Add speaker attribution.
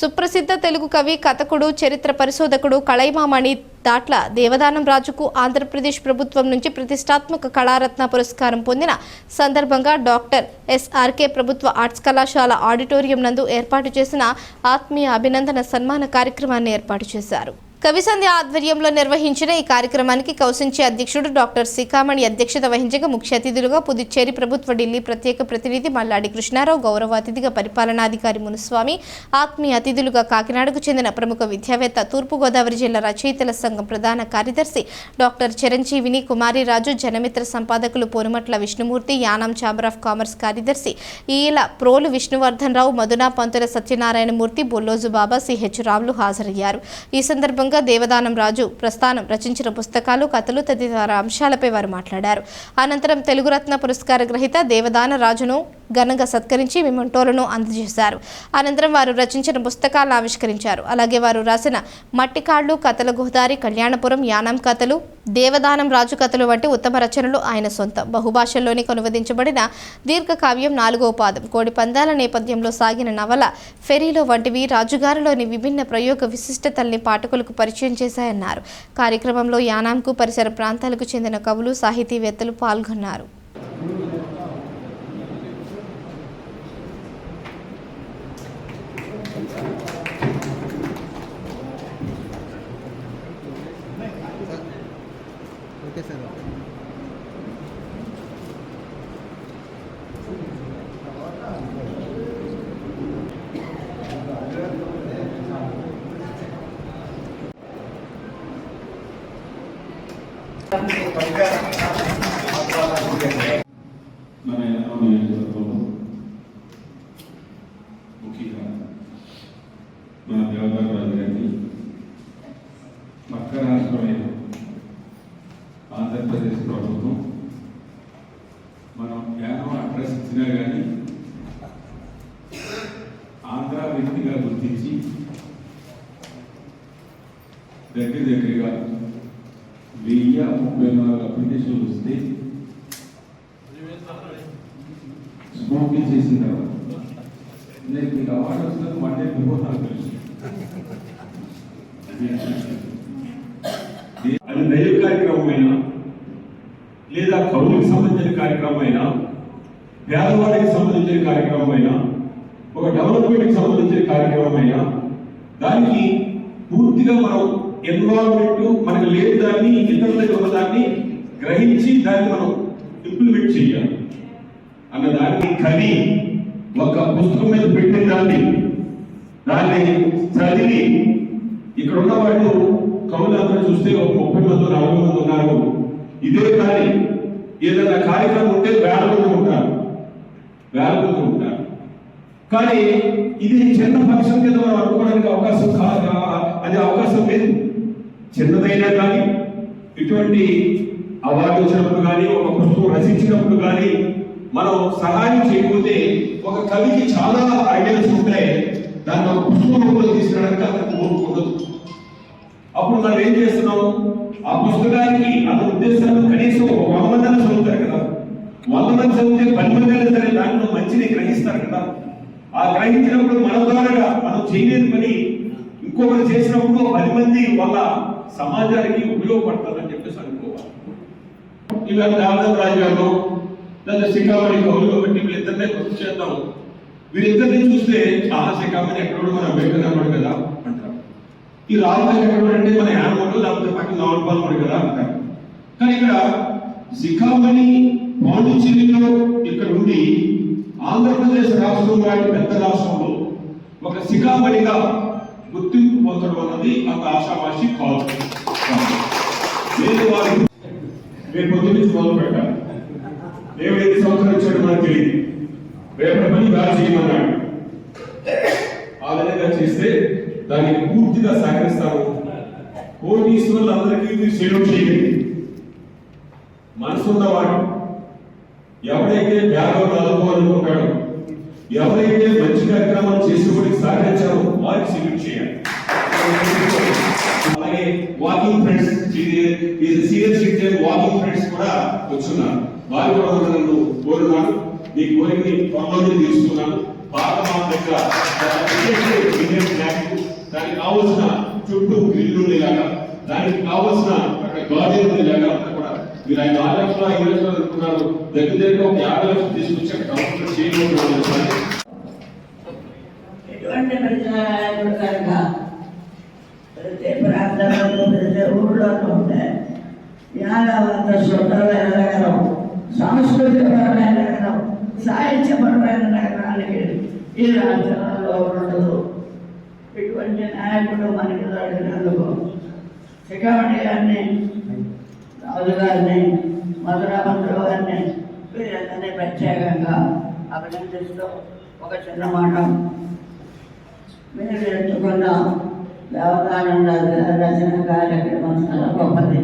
Speaker 1: సుప్రసిద్ధ తెలుగు కవి కథకుడు చరిత్ర పరిశోధకుడు కళైమామణి దాట్ల దేవదానం రాజుకు ఆంధ్రప్రదేశ్ ప్రభుత్వం నుంచి ప్రతిష్టాత్మక కళారత్న పురస్కారం పొందిన సందర్భంగా డాక్టర్ ఎస్ఆర్కే ప్రభుత్వ ఆర్ట్స్ కళాశాల ఆడిటోరియం నందు ఏర్పాటు చేసిన ఆత్మీయ అభినందన సన్మాన కార్యక్రమాన్ని ఏర్పాటు చేశారు. కవిసంధ్య ఆధ్వర్యంలో నిర్వహించిన ఈ కార్యక్రమానికి కౌసించి అధ్యక్షుడు డాక్టర్ సీకామణి అధ్యక్షత వహించగా ముఖ్య అతిథులుగా పుదుచ్చేరి ప్రభుత్వ ఢిల్లీ ప్రత్యేక ప్రతినిధి మల్లాడి కృష్ణారావు గౌరవ అతిథిగా పరిపాలనాధికారి మునుస్వామి ఆత్మీయ అతిథులుగా కాకినాడకు చెందిన ప్రముఖ విద్యావేత్త తూర్పుగోదావరి జిల్లా రచయితల సంఘం ప్రధాన కార్యదర్శి డాక్టర్ చిరంజీవిని కుమారిరాజు Janamitra సంపాదకులు Ponumatla Vishnumurthy Yanam chamber of commerce కార్యదర్శి ఈల ప్రోలు విష్ణువర్ధన్ రావు మధునా పంతుల సత్యనారాయణమూర్తి బొల్లోజు బాబా సిహెచ్ రావులు హాజరయ్యారు. ఈ సందర్భంగా దేవదానం రాజు ప్రస్థానం రచించిన పుస్తకాలు కథలు తదితర అంశాలపై వారు మాట్లాడారు. అనంతరం తెలుగురత్న పురస్కార గ్రహీత దేవదాన రాజును ఘనంగా సత్కరించి మిమంటోలను అందజేశారు. అనంతరం వారు రచించిన పుస్తకాలను ఆవిష్కరించారు. అలాగే వారు రాసిన మట్టికాళ్ళు కథల గోదారి కళ్యాణపురం యానం కథలు దేవదానం రాజు కథలు వంటి ఉత్తమ రచనలు ఆయన సొంతం. బహుభాషల్లోనే కనువదించబడిన దీర్ఘకావ్యం నాలుగో పాదం. కోడి పందాల నేపథ్యంలో సాగిన నవల ఫెరీలో వంటివి రాజుగారిలోని విభిన్న ప్రయోగ విశిష్టతల్ని పాఠకులకు పరిచయం చేశాయన్నారు. కార్యక్రమంలో యానాంకు పరిసర ప్రాంతాలకు చెందిన కవులు సాహితీవేత్తలు పాల్గొన్నారు.
Speaker 2: Okay sir.
Speaker 3: మన యాదవ నియోజకవర్గంలో ముఖ్యంగా మన దేవదారు రాజు గారిని పక్క రాష్ట్రమైన ఆంధ్రప్రదేశ్ ప్రభుత్వం మనం యాదవ అడ్రస్ ఇచ్చినా కానీ ఆంధ్ర వ్యక్తిగా గుర్తించి దగ్గర దగ్గరగా వెయ్యి ముప్పై నాలుగు అప్లికేషన్లు వస్తే స్మోకింగ్ చేసిన తర్వాత నేను మీకు అవార్డు వచ్చినందుకు వన్ డే బిఫోర్ నాకు తెలుసు అది దైవ కార్యక్రమమైనా లేదా కవులకు సంబంధించిన కార్యక్రమమైనా పేదవాడికి సంబంధించిన కార్యక్రమమైనా ఒక డెవలప్మెంట్కి సంబంధించిన కార్యక్రమమైనా దానికి పూర్తిగా మనం ఎన్వాల్వ్మెంట్ మనకు లేని దాన్ని ఇతరుల దగ్గర ఉన్న దాన్ని గ్రహించి దాన్ని మనం ఇంప్లిమెంట్ చేయాలి. అన్న దాన్ని కవి ఒక పుస్తకం మీద పెట్టిన దాన్ని దాన్ని చదివి ఇక్కడ ఉన్న వాళ్ళు కవులందరూ చూస్తే ఒక ముప్పై మంది నలభై మంది ఉన్నారు. ఇదే కానీ ఏదైనా కార్యక్రమం ఉంటే వేల మంది ఉంటారు. వేల మంది ఉంటారు. కానీ ఇది చిన్న ఫంక్షన్ కింద మనం అనుకోవడానికి అవకాశం కాదు అది అవకాశం లేదు. చిన్నదైనా కానీ ఇటువంటి అవార్డు వచ్చినప్పుడు కానీ ఒక పుస్తకం రచించినప్పుడు కానీ మనం సహాయం చేయకపోతే ఒక కవికి చాలా ఐడియాస్ ఉంటాయి. అప్పుడు మనం ఏం చేస్తున్నాం? ఆ పుస్తకానికి అతని ఉద్దేశాలు కనీసం ఒక వంద మంది చదువుతారు కదా. వంద మంది చదివితే పది మంది అయినా సరే దాంట్లో మంచిని గ్రహిస్తారు కదా. ఆ గ్రహించినప్పుడు మన ద్వారా మనం చేయలేని పని ఇంకొకరు చేసినప్పుడు పది మంది వాళ్ళ సమాజానికి ఉపయోగపడుతుందని చెప్పేసి అనుకోవాలి. ఇవాళ దావదం రాజు లేదా శిఖామణి కౌలు కాబట్టి వీళ్ళిద్దరినే గుర్తు చేద్దాం. వీరిద్దరిని చూస్తే ఆ శిఖామణి ఎక్కడ మన అంబేద్కర్ అన్నాడు కదా. ఈ రాజు ఎక్కడంటే ఎక్కడ అంటే మన యానమోడు లేకపోతే పక్కన నావల్పాలమోడు కదా? అంటారు కానీ ఇక్కడ శిఖామణి పాండిచ్చేరిలో ఇక్కడ ఉండి ఆంధ్రప్రదేశ్ రాష్ట్రం లాంటి పెద్ద రాష్ట్రంలో ఒక శిఖామణిగా గుర్తింపు పొందడం అన్నది అంత ఆశావాసి కాదు. నేను వారి రేపు పొద్దు నుంచి మొదలు పెట్టాలి దేవుడు ఎన్ని సంవత్సరాలు ఇచ్చాడు మనకు తెలియదు. రేపటి పని బాగా చేయమన్నాడు. ఆ విధంగా చేస్తే దానికి పూర్తిగా సహకరిస్తాము కోటీశ్వరులు అందరికీ మీరు సేవ చేయండి మనసున్నవాడు ఎవరైతే బ్యాగం చదువుకోవాలనుకుంటాడో ఎవరైతే మంచి కార్యక్రమాలు చేసేవాడికి సహకరించారో వారికి సెల్యూట్ చేయాలి. అలాగే వాకింగ్ ఫ్రెండ్స్ ఇది సీనియర్ సిటిజన్ వాకింగ్ ఫ్రెండ్స్ కూడా వచ్చున్నారు. వారి కూడా నన్ను కోరున్నాను. మీ కోరికని త్వరలోనే తీసుకున్నాను. భారత మా దగ్గర దానికి కావలసిన చుట్టూ గ్రిల్లు ఉండేలాగా దానికి కావలసిన అక్కడ గార్డెన్ ఉండేలాగా అంతా కూడా మీరు ఆయన ఆరు లక్షల ఐదు లక్షలు అనుకున్నారు. దగ్గర దగ్గర ఒక యాభై లక్షలు తీసుకొచ్చి అక్కడ డెవలప్మెంట్ చేయబోతున్నారు
Speaker 2: ఎటువంటి ప్రజానాయకుడు కనుక ప్రతి ప్రాంతంలో ప్రతి ఊళ్ళోనూ ఉంటే జ్ఞానవంత శుద్ధమైన నగరం సాంస్కృతికపరమైన నగరం సాహిత్యపరమైన నగరానికి ఈ రాష్ట్రంలో ఉండదు. వినాయకుడు మనకి అడిగినందుకు శిఖామణి గారిని రాజు గారిని మధురామంతులు గారిని వీరందరినీ ప్రత్యేకంగా అభినందిస్తూ ఒక చిన్న మాట. మీరు ఎంచుకున్న దేవతానంద రచన కార్యక్రమం చాలా గొప్పది.